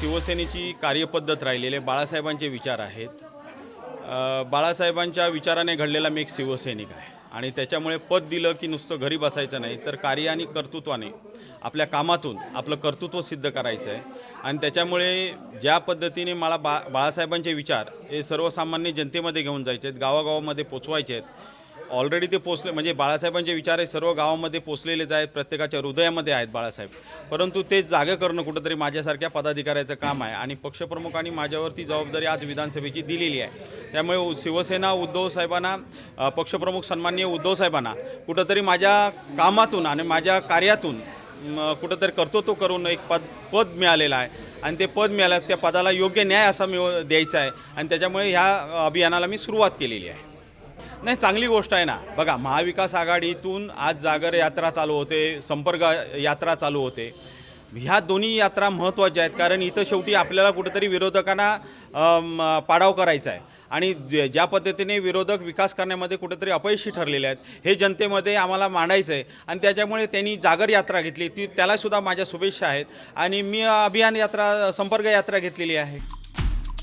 शिवसेनेची कार्यपद्धत राहिलेले बाळासाहेबांचे विचार आहेत. बाळासाहेबांच्या विचाराने घडलेला मी एक शिवसैनिक आहे. आणि त्याच्यामुळे पद दिलं की नुसतं घरी बसायचं नाही तर कार्य आणि कर्तृत्वाने आपल्या कामातून आपलं कर्तृत्व सिद्ध करायचं आहे. आणि त्याच्यामुळे ज्या पद्धतीने मला बा बाळासाहेबांचे विचार हे सर्वसामान्य जनतेमध्ये घेऊन जायचे आहेत गावागावामध्ये पोचवायचे आहेत ऑलरेडी ते पोचले म्हणजे बाळासाहेबांचे विचार हे सर्व गावामध्ये पोचलेलेच आहेत प्रत्येकाच्या हृदयामध्ये आहेत बाळासाहेब. परंतु ते जागं करणं कुठंतरी माझ्यासारख्या पदाधिकाऱ्याचं काम आहे आणि पक्षप्रमुखांनी माझ्यावरती जबाबदारी आज विधानसभेची दिलेली आहे. त्यामुळे उ- शिवसेना उद्धव साहेबांना पक्षप्रमुख सन्माननीय उद्धव साहेबांना कुठंतरी माझ्या कामातून आणि माझ्या कार्यातून कुठंतरी कुठंतरी तो करून एक पद पद मिळालेलं आहे. आणि ते पद मिळालं त्या पदाला योग्य न्याय असा मिळ द्यायचा आहे. आणि त्याच्यामुळे ह्या अभियानाला मी सुरुवात केलेली आहे. नाही चांगली गोष्ट आहे ना. बघा महाविकास आघाडीतून आज जागर यात्रा चालू होते संपर्क यात्रा चालू होते. ह्या दोन्ही यात्रा महत्त्वाच्या आहेत कारण इथं शेवटी आपल्याला कुठेतरी विरोधकांना पाडाव करायचा आहे. आणि ज्या पद्धतीने विरोधक विकास करण्यामध्ये कुठेतरी अपयशी ठरलेले आहेत हे जनतेमध्ये आम्हाला मांडायचं आहे. आणि त्याच्यामुळे त्यांनी जागर यात्रा घेतली ती त्यालासुद्धा माझ्या शुभेच्छा आहेत. आणि मी अभियान यात्रा संपर्क यात्रा घेतलेली आहे.